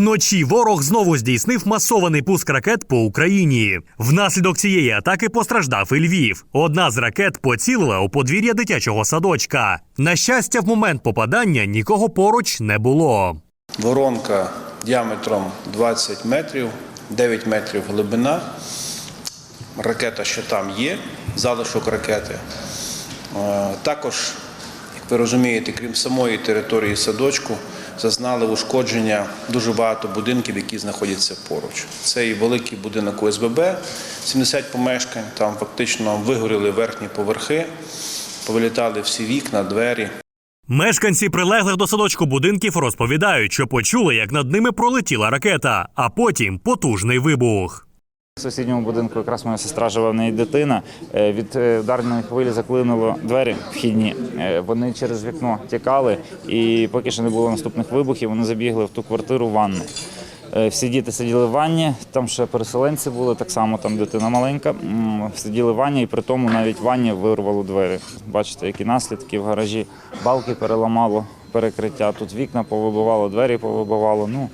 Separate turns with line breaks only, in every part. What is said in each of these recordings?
Вночі ворог знову здійснив масований пуск ракет по Україні. Внаслідок цієї атаки постраждав і Львів. Одна з ракет поцілила у подвір'я дитячого садочка. На щастя, в момент попадання нікого поруч не було.
Воронка діаметром 20 метрів, 9 метрів глибина. Ракета, що там є, залишок ракети. Е, Також, як ви розумієте, крім самої території садочку, зазнали ушкодження дуже багато будинків, які знаходяться поруч. Це і великий будинок ОСББ, 70 помешкань, там фактично вигоріли верхні поверхи, повилітали всі вікна, двері.
Мешканці прилеглих до садочку будинків розповідають, що почули, як над ними пролетіла ракета, а потім потужний вибух.
В сусідньому будинку якраз моя сестра живе в неї дитина. Е, Від е, ударної хвилі заклинуло двері вхідні. Е, Вони через вікно тікали, і поки що не було наступних вибухів, вони забігли в ту квартиру в ванну. Всі діти сиділи в ванні, там ще переселенці були, так само там дитина маленька. Сиділи в ванні, і при тому навіть в ванні вирвало двері. Бачите, які наслідки в гаражі. Балки переламало перекриття, тут вікна повибивало, двері повибивало. Ну,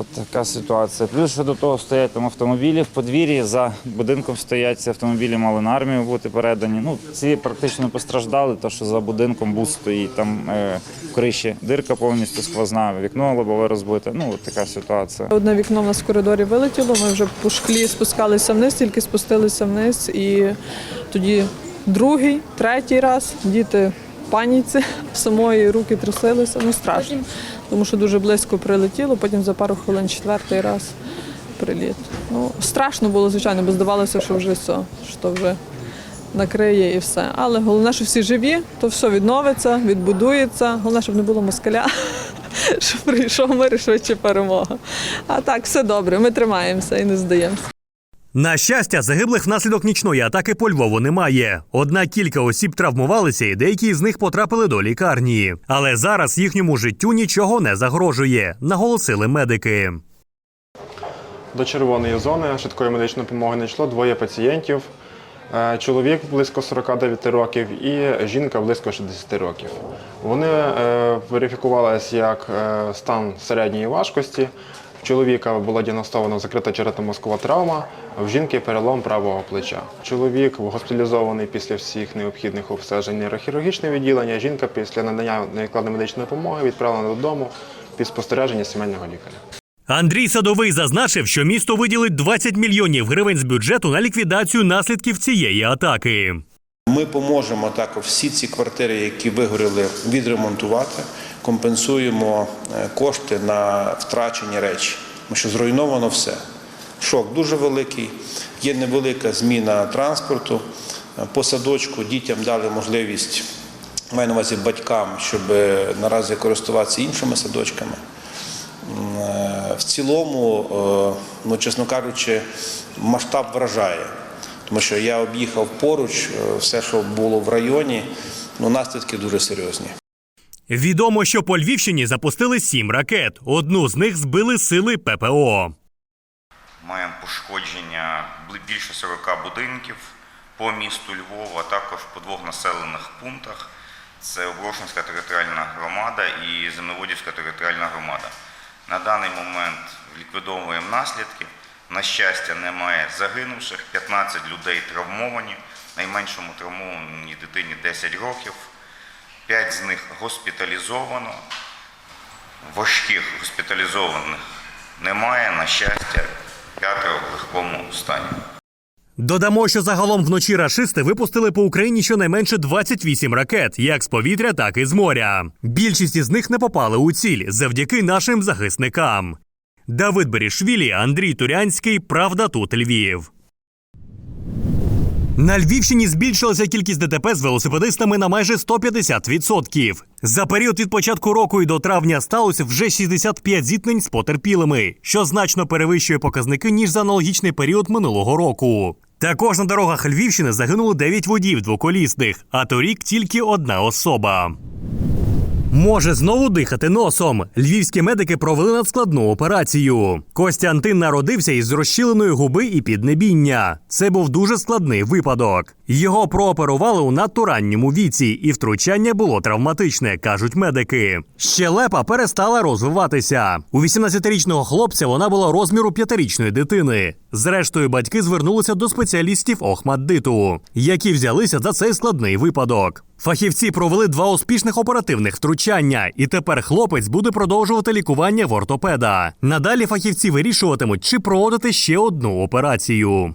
От така ситуація. Плюс ще до того стоять там автомобілі в подвір'ї. За будинком стоять ці автомобілі, мали на армію бути передані. Ну, ці практично не постраждали, то що за будинком бус стоїть, там е, в криші дирка повністю сквозна, вікно лобове розбите. Ну, от така ситуація.
Одне вікно в нас в коридорі вилетіло. Ми вже по шклі спускалися вниз, тільки спустилися вниз. І тоді другий, третій раз діти в паніці, самої руки трясилися. Ну страшно, тому що дуже близько прилетіло. Потім за пару хвилин четвертий раз приліт. Ну страшно було, звичайно, бо здавалося, що вже все, що вже накриє і все. Але головне, що всі живі, то все відновиться, відбудується. Головне, щоб не було москаля, щоб прийшов мир і швидше перемога. А так, все добре, ми тримаємося і не здаємося.
На щастя, загиблих внаслідок нічної атаки по Львову немає. Однак кілька осіб травмувалися, і деякі з них потрапили до лікарні. Але зараз їхньому життю нічого не загрожує, наголосили медики.
До червоної зони швидкої медичної допомоги не йшло двоє пацієнтів. Е, Чоловік близько 49 років і жінка близько 60 років. Вони е, верифікувалися як е, стан середньої важкості. Чоловіка була діагностована закрита черепно-мозкова травма, в жінки перелом правого плеча. Чоловік госпіталізований після всіх необхідних обстежень нейрохірургічне відділення. Жінка після надання невідкладної медичної допомоги відправлена додому під спостереження сімейного лікаря.
Андрій Садовий зазначив, що місто виділить 20 мільйонів гривень з бюджету на ліквідацію наслідків цієї атаки.
Ми поможемо також всі ці квартири, які вигоріли, відремонтувати, компенсуємо е, кошти на втрачені речі, тому що зруйновано все. Шок дуже великий, є невелика зміна транспорту. Е, По садочку дітям дали можливість, маю на увазі батькам, щоб е, наразі користуватися іншими садочками. В цілому, ну, чесно кажучи, масштаб вражає. Тому що я об'їхав поруч, все, що було в районі, ну, наслідки дуже серйозні.
Відомо, що по Львівщині запустили сім ракет. Одну з них збили сили ППО.
Маємо пошкодження більше 40 будинків по місту Львова, а також по двох населених пунктах. Це Оброшинська територіальна громада і Земноводівська територіальна громада. На даний момент ліквідовуємо наслідки. На щастя, немає загинувших, 15 людей травмовані, найменшому травмованій дитині 10 років, 5 з них госпіталізовано, важких госпіталізованих немає, на щастя, п'ятеро в легкому стані.
Додамо, що загалом вночі рашисти випустили по Україні щонайменше 28 ракет, як з повітря, так і з моря. Більшість із них не попали у ціль завдяки нашим захисникам. Давид Берішвілі, Андрій Турянський. Правда, тут Львів. На Львівщині збільшилася кількість ДТП з велосипедистами на майже 150%. За період від початку року і до травня сталося вже 65 зіткнень з потерпілими, що значно перевищує показники ніж за аналогічний період минулого року. Також на дорогах Львівщини загинуло 9 водіїв двоколісних, а торік тільки одна особа. Може знову дихати носом. Львівські медики провели надскладну операцію. Костянтин народився із розщіленої губи і піднебіння. Це був дуже складний випадок. Його прооперували у надто ранньому віці, і втручання було травматичне, кажуть медики. Щелепа перестала розвиватися. У 18-річного хлопця вона була розміру п'ятирічної дитини. Зрештою, батьки звернулися до спеціалістів Охмаддиту, які взялися за цей складний випадок. Фахівці провели два успішних оперативних втручання, і тепер хлопець буде продовжувати лікування в ортопеда. Надалі фахівці вирішуватимуть, чи проводити ще одну операцію.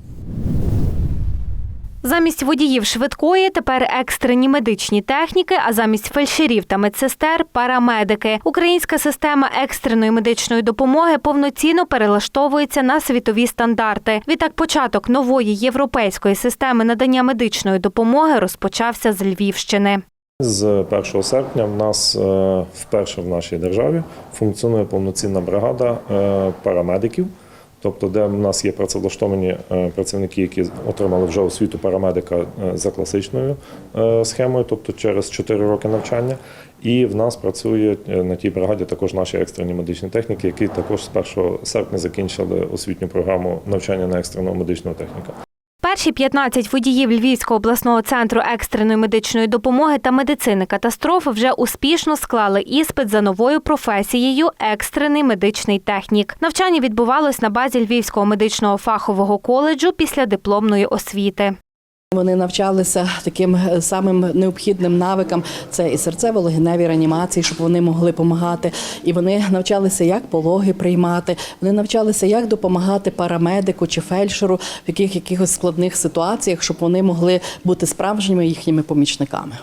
Замість водіїв швидкої тепер екстрені медичні техніки, а замість фельдшерів та медсестер парамедики. Українська система екстреної медичної допомоги повноцінно перелаштовується на світові стандарти. Відтак, початок нової європейської системи надання медичної допомоги розпочався з Львівщини.
З 1 серпня в нас е, вперше в нашій державі функціонує повноцінна бригада е, парамедиків, тобто де в нас є працевлаштовані е, працівники, які отримали вже освіту парамедика е, за класичною е, схемою, тобто через 4 роки навчання. І в нас працює е, на тій бригаді також наші екстрені медичні техніки, які також з 1 серпня закінчили освітню програму навчання на екстреного медичного техніка.
Перші 15 водіїв Львівського обласного центру екстреної медичної допомоги та медицини катастроф вже успішно склали іспит за новою професією екстрений медичний технік. Навчання відбувалось на базі Львівського медичного фахового коледжу після дипломної освіти.
Вони навчалися таким е, самим необхідним навикам. Це і серцево-легеневі реанімації, щоб вони могли допомагати. І вони навчалися, як пологи приймати. Вони навчалися, як допомагати парамедику чи фельдшеру в яких якихось складних ситуаціях, щоб вони могли бути справжніми їхніми помічниками.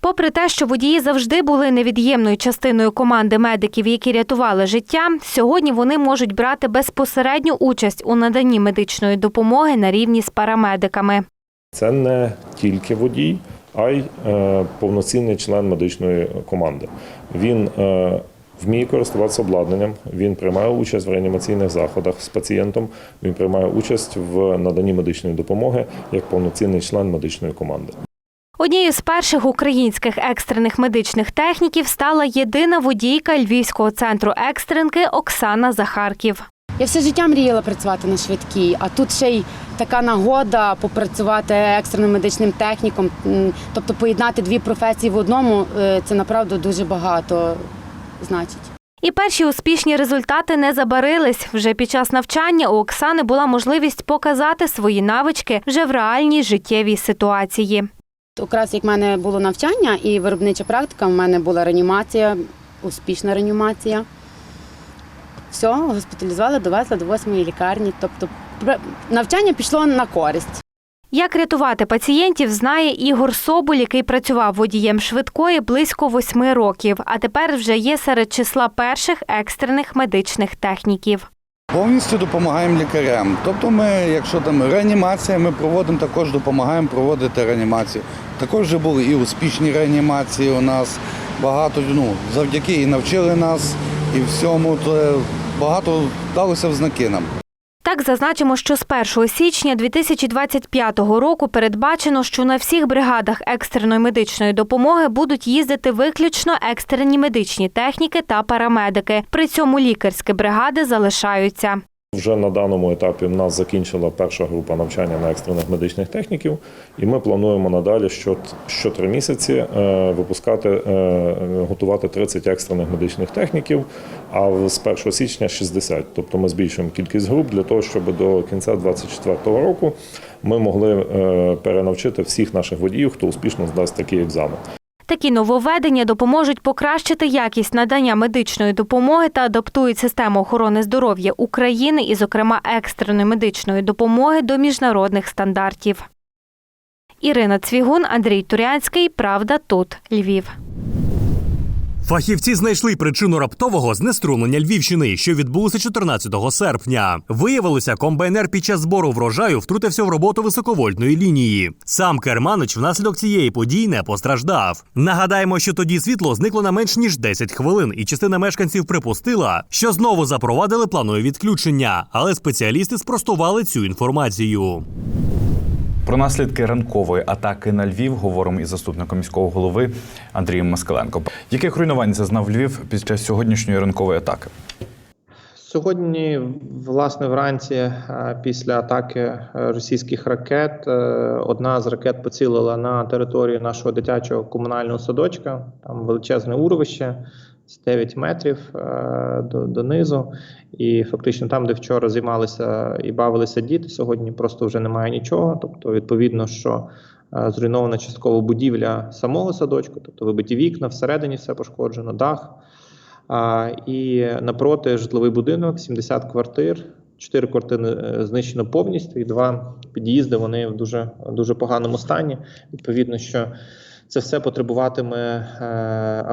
Попри те, що водії завжди були невід'ємною частиною команди медиків, які рятували життя, сьогодні вони можуть брати безпосередню участь у наданні медичної допомоги на рівні з парамедиками.
Це не тільки водій, а й е, повноцінний член медичної команди. Він е, вміє користуватися обладнанням, він приймає участь в реанімаційних заходах з пацієнтом, він приймає участь в наданні медичної допомоги як повноцінний член медичної команди.
Однією з перших українських екстрених медичних техніків стала єдина водійка Львівського центру екстренки Оксана Захарків.
Я все життя мріяла працювати на швидкій, а тут ще й така нагода попрацювати екстреним медичним техніком. Тобто поєднати дві професії в одному е, це направду дуже багато значить.
І перші успішні результати не забарились. Вже під час навчання у Оксани була можливість показати свої навички вже в реальній життєвій ситуації.
Якраз як в мене було навчання і виробнича практика, в мене була реанімація, успішна реанімація. Все, госпіталізували, довезли до восьмої лікарні. Тобто навчання пішло на користь.
Як рятувати пацієнтів, знає Ігор Соболь, який працював водієм швидкої близько восьми років, а тепер вже є серед числа перших екстрених медичних техніків.
Повністю допомагаємо лікарям. Тобто, ми, якщо там реанімація, ми проводимо також допомагаємо проводити реанімацію. Також вже були і успішні реанімації у нас. Багато ну, завдяки і навчили нас, і всьому, то багато вдалося в знаки нам.
Так зазначимо, що з 1 січня 2025 року передбачено, що на всіх бригадах екстреної медичної допомоги будуть їздити виключно екстрені медичні техніки та парамедики. При цьому лікарські бригади залишаються.
Вже на даному етапі в нас закінчила перша група навчання на екстрених медичних техніків, і ми плануємо надалі що, три місяці е, випускати, е, готувати 30 екстрених медичних техніків, а з 1 січня 60. Тобто ми збільшуємо кількість груп для того, щоб до кінця 2024 року ми могли е, перенавчити всіх наших водіїв, хто успішно здасть такий екзамен.
Такі нововведення допоможуть покращити якість надання медичної допомоги та адаптують систему охорони здоров'я України і, зокрема, екстреної медичної допомоги до міжнародних стандартів. Ірина Цвігун, Андрій Турянський. Правда, тут Львів.
Фахівці знайшли причину раптового знеструмлення Львівщини, що відбулося 14 серпня. Виявилося, комбайнер під час збору врожаю втрутився в роботу високовольтної лінії. Сам керманич внаслідок цієї події не постраждав. Нагадаємо, що тоді світло зникло на менш ніж 10 хвилин, і частина мешканців припустила, що знову запровадили планові відключення, але спеціалісти спростували цю інформацію.
Про наслідки ранкової атаки на Львів говоримо із заступником міського голови Андрієм Москаленко. Яких руйнувань зазнав Львів після сьогоднішньої ранкової атаки?
Сьогодні, власне, вранці е, після атаки е, російських ракет е, одна з ракет поцілила на територію нашого дитячого комунального садочка. Там величезне урвище 9 метрів е, до, донизу. І фактично там, де вчора займалися і бавилися діти, сьогодні просто вже немає нічого. Тобто, відповідно, що е, зруйнована частково будівля самого садочку, тобто вибиті вікна, всередині все пошкоджено, дах. А, і напроти житловий будинок, 70 квартир. Чотири квартири е, знищено повністю, і два під'їзди вони в дуже, дуже поганому стані. Відповідно, що це все потребуватиме е,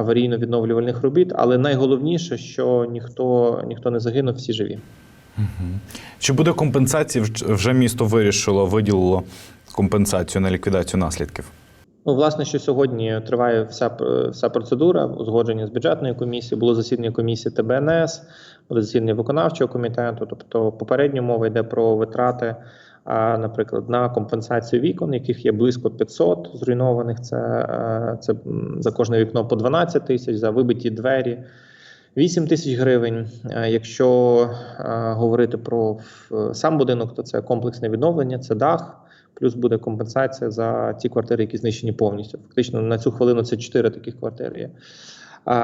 аварійно-відновлювальних робіт. Але найголовніше, що ніхто, ніхто не загинув, всі живі.
Чи буде компенсація? Вже місто вирішило, виділило компенсацію на ліквідацію наслідків?
Ну, власне, що сьогодні триває вся, вся процедура узгодження з бюджетною комісією, було засідання комісії ТБНС, буде засідання виконавчого комітету. Тобто, попередньо мова йде про витрати, наприклад, на компенсацію вікон, яких є близько 500 зруйнованих. Це, е, це за кожне вікно по 12 тисяч, за вибиті двері. 8 тисяч гривень. Е, Якщо е, говорити про сам будинок, то це комплексне відновлення, це дах, плюс буде компенсація за ті квартири, які знищені повністю. Фактично на цю хвилину це 4 таких квартири є. А,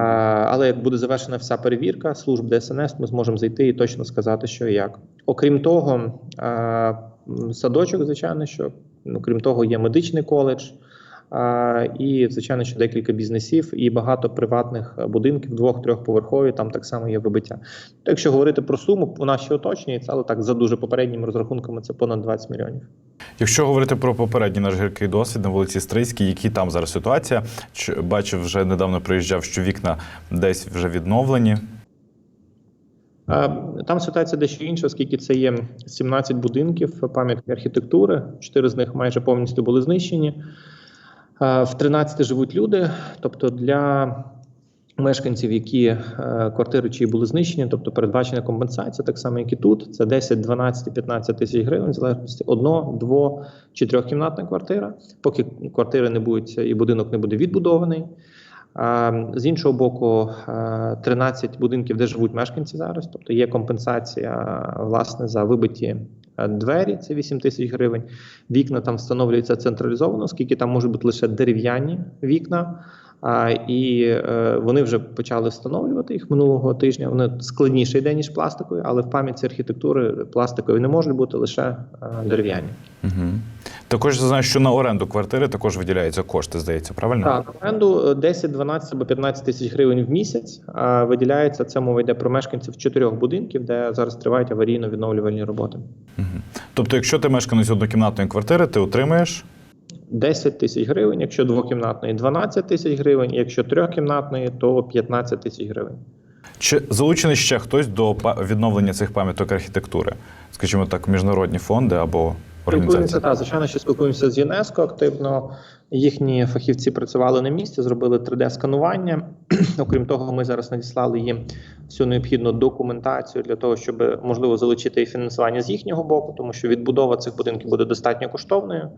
Але як буде завершена вся перевірка служб ДСНС, ми зможемо зайти і точно сказати, що і як. Окрім того, а, садочок, звичайно, що ну, крім того, є медичний коледж. І, звичайно, що декілька бізнесів і багато приватних будинків, двох-трьохповерхові, там так само є вибиття. Якщо говорити про суму, вона ще уточнюється, але так за дуже попередніми розрахунками це понад 20 мільйонів.
Якщо говорити про попередній наш гіркий досвід на вулиці Стрийській, які там зараз ситуація? Чи- Бачив, вже недавно приїжджав, що вікна десь вже відновлені.
Е, Там ситуація дещо інша, оскільки це є 17 будинків пам'ятки архітектури. Чотири з них майже повністю були знищені. Е, В 13 живуть люди. Тобто для мешканців, які е, квартири чиї були знищені, тобто передбачена компенсація, так само, як і тут. Це 10, 12, 15 тисяч гривень, в залежності одно, дво чи трьохкімнатна квартира. Поки квартири не будуть і будинок не буде відбудований. З іншого боку, е, 13 будинків, де живуть мешканці зараз, тобто є компенсація власне за вибиті е, двері, це 8 тисяч гривень. Вікна там встановлюються централізовано, оскільки там можуть бути лише дерев'яні вікна. А, і е, вони вже почали встановлювати їх минулого тижня. Вони складніше йде, ніж пластикові, але в пам'ятці архітектури пластикові не можуть бути лише е, дерев'яні.
Угу. Також я знаю, що на оренду квартири також виділяються кошти, здається, правильно?
Так, на оренду е, 10, 12 або 15 тисяч гривень в місяць а виділяється. Це мова йде про мешканців чотирьох будинків, де зараз тривають аварійно-відновлювальні роботи.
Тобто, якщо ти мешканець однокімнатної квартири, ти отримаєш
10 тисяч гривень, якщо двокімнатної 12 тисяч гривень, якщо трьохкімнатної, то 15 тисяч гривень.
Чи залучений ще хтось до відновлення цих пам'яток архітектури? Скажімо так, міжнародні фонди або організації?
так, звичайно, що спілкуємося з ЮНЕСКО активно. Їхні фахівці працювали на місці, зробили 3D-сканування. Окрім того, ми зараз надіслали їм всю необхідну документацію для того, щоб можливо залучити і фінансування з їхнього боку, тому що відбудова цих будинків буде достатньо коштовною.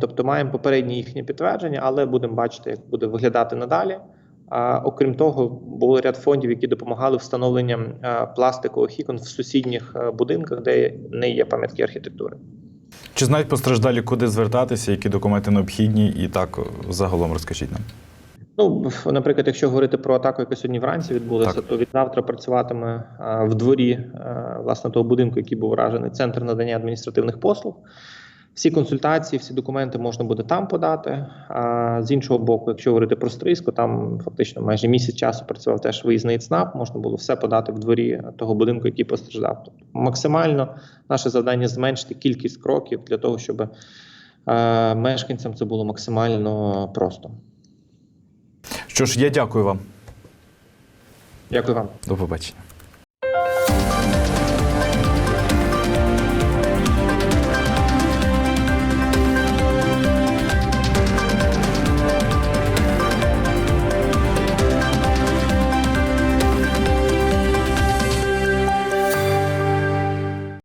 Тобто маємо попередні їхні підтвердження, але будемо бачити, як буде виглядати надалі. Окрім того, було ряд фондів, які допомагали встановленням пластикових вікон в сусідніх будинках, де не є пам'ятки архітектури.
Чи знають постраждалі, куди звертатися, які документи необхідні, і так загалом розкажіть нам.
Ну, наприклад, якщо говорити про атаку, яка сьогодні вранці відбулася,
Так.
то від завтра працюватиме а, в дворі власне того будинку, який був вражений, центр надання адміністративних послуг. Всі консультації, всі документи можна буде там подати. А з іншого боку, якщо говорити про Стрийську, там фактично майже місяць часу працював теж виїзний ЦНАП, можна було все подати в дворі того будинку, який постраждав. Тобто максимально наше завдання зменшити кількість кроків для того, щоб е, мешканцям це було максимально просто.
Що ж, я дякую вам.
Дякую вам.
До побачення.